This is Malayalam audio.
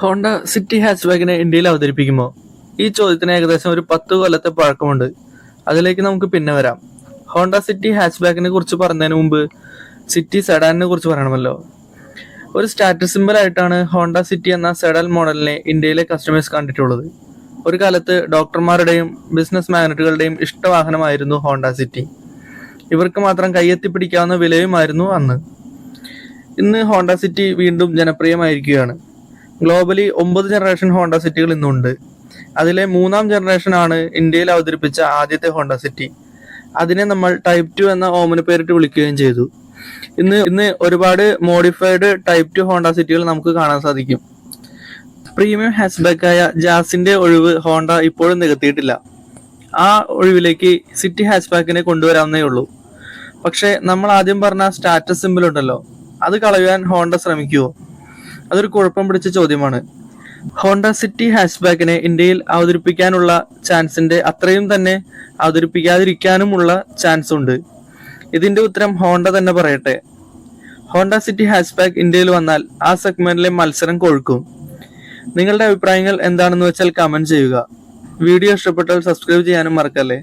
ഹോണ്ട സിറ്റി ഹാച്ച് ബാഗിനെ ഇന്ത്യയിൽ അവതരിപ്പിക്കുമോ? ഈ ചോദ്യത്തിന് ഏകദേശം ഒരു പത്ത് കൊല്ലത്തെ പഴക്കമുണ്ട്. അതിലേക്ക് നമുക്ക് പിന്നെ വരാം. ഹോണ്ട സിറ്റി ഹാച്ച് ബാഗിനെ കുറിച്ച് പറഞ്ഞതിന് മുമ്പ് സിറ്റി സെഡാനിനെ കുറിച്ച് പറയണമല്ലോ. ഒരു സ്റ്റാറ്റസ് സിമ്പിൾ ആയിട്ടാണ് ഹോണ്ട സിറ്റി എന്ന സെഡൽ മോഡലിനെ ഇന്ത്യയിലെ കസ്റ്റമേഴ്സ് കണ്ടിട്ടുള്ളത്. ഒരു കാലത്ത് ഡോക്ടർമാരുടെയും ബിസിനസ് മാഗ്നറ്റുകളുടെയും ഇഷ്ടവാഹനമായിരുന്നു ഹോണ്ട സിറ്റി. ഇവർക്ക് മാത്രം കയ്യെത്തിപ്പിടിക്കാവുന്ന വിലയുമായിരുന്നു അന്ന്. ഇന്ന് ഹോണ്ട സിറ്റി വീണ്ടും ജനപ്രിയമായിരിക്കുകയാണ്. ഗ്ലോബലി ഒമ്പത് ജനറേഷൻ ഹോണ്ട സിറ്റികൾ ഇന്നുണ്ട്. അതിലെ മൂന്നാം ജനറേഷൻ ആണ് ഇന്ത്യയിൽ അവതരിപ്പിച്ച ആദ്യത്തെ ഹോണ്ട സിറ്റി അതിനെ നമ്മൾ ടൈപ്പ് ടു എന്ന ഓമന പേരിട്ട് വിളിക്കുകയും ചെയ്തു. ഇന്ന് ഇന്ന് ഒരുപാട് മോഡിഫൈഡ് ടൈപ്പ് ടു ഹോണ്ട സിറ്റികൾ നമുക്ക് കാണാൻ സാധിക്കും. പ്രീമിയം ഹാച്ച്ബാക്കായ ജാസിന്റെ ഒഴിവ് ഹോണ്ട ഇപ്പോഴും നികത്തിയിട്ടില്ല. ആ ഒഴിവിലേക്ക് സിറ്റി ഹാച്ച്ബാക്കിനെ കൊണ്ടുവരാവുന്നേ ഉള്ളൂ. പക്ഷേ നമ്മൾ ആദ്യം പറഞ്ഞ സ്റ്റാറ്റസ് സിമ്പിൾ ഉണ്ടല്ലോ. അത് കളയുവാൻ ഹോണ്ട ശ്രമിക്കുമോ അതൊരു കുഴപ്പം പിടിച്ച ചോദ്യമാണ്. ഹോണ്ട സിറ്റി ഹാച്ച്ബാക്കിനെ ഇന്ത്യയിൽ അവതരിപ്പിക്കാനുള്ള ചാൻസിന്റെ അത്രയും തന്നെ അവതരിപ്പിക്കാതിരിക്കാനുമുള്ള ചാൻസ് ഉണ്ട് ഇതിന്റെ ഉത്തരം ഹോണ്ട തന്നെ പറയട്ടെ. ഹോണ്ട സിറ്റി ഹാച്ച്ബാക്ക് ഇന്ത്യയിൽ വന്നാൽ ആ സെഗ്മെന്റിലെ മത്സരം കൊഴുക്കും. നിങ്ങളുടെ അഭിപ്രായങ്ങൾ എന്താണെന്ന് വെച്ചാൽ കമന്റ് ചെയ്യുക. വീഡിയോ ഇഷ്ടപ്പെട്ടാൽ സബ്സ്ക്രൈബ് ചെയ്യാനും മറക്കല്ലേ?